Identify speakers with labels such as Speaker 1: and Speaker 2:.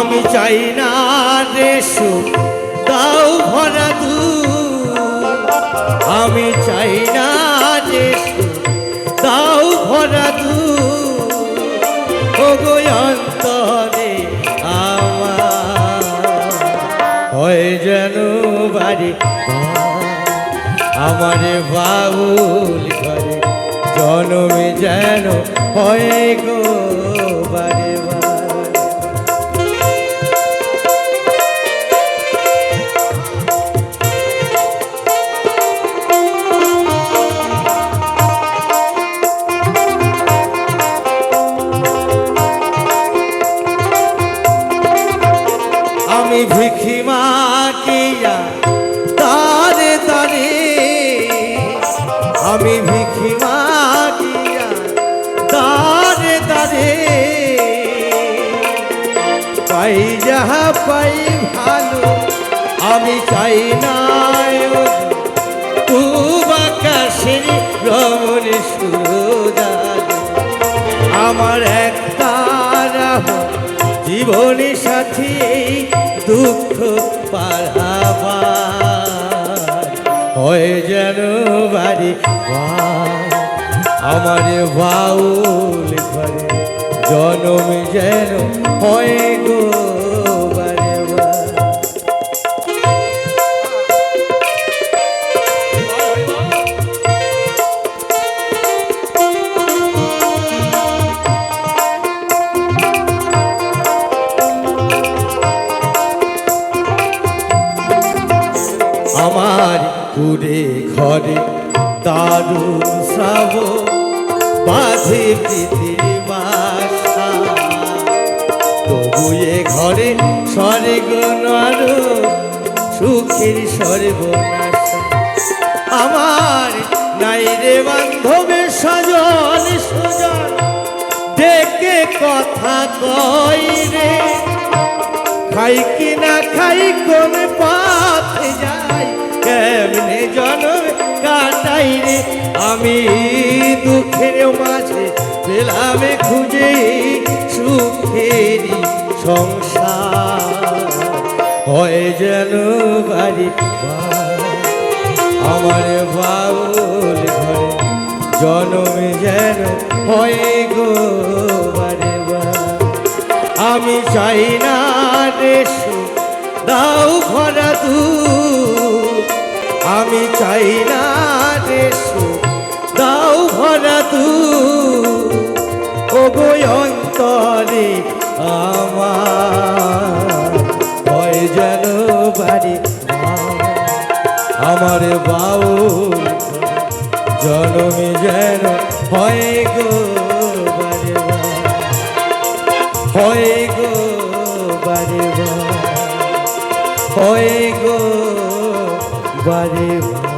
Speaker 1: আমি চাই না রেশু তাও ভরা দু আমি চাই না রেশু তাও ভরা দু অন্তরে আমার যেন বাড়ি আমার বাবুল ঘরে জনমে যেন হয় গো বাড়ি। আমি ভিখি মাকিয়া তারে তারে, আমি ভিখি মাকিয়া তারে তারে। পাই যাহা পাই ভালো, আমি চাই না আকাশের রমণ সুরদার আমার একটা জীবনের সাথী দুঃখ পাড়াবার হয় যেন বাড়ি। আমার বাউল ঘরে জনম যেন হয় গো কুড়ে ঘরে দারুণ শ্রাব বাঁধে পৃথিবীর বাসা। তবু এ ঘরে স্বর্গ নর সুখের সর্বনাশা। আমার নাই রে বান্ধবের সজন সুজন ডেকে কথা কই রে? খাই কি না খাই কোন পথে যাই রে আমি দুঃখের মাঝে পেলাম খুঁজে সুখেরই সংসার হয় যেন বাড়ি ঘর। আমার বাউল ঘরে জনম যেন হয় গো আমি চাই না দেশ দাও ভরা তু আমি চাই না দেশ দাও ভরা তু অন্তরে আমার যেন বাড়ি আমার বাউল, জনমে যেন হয় গো বারে। হয় গো বার। হয় গো বার।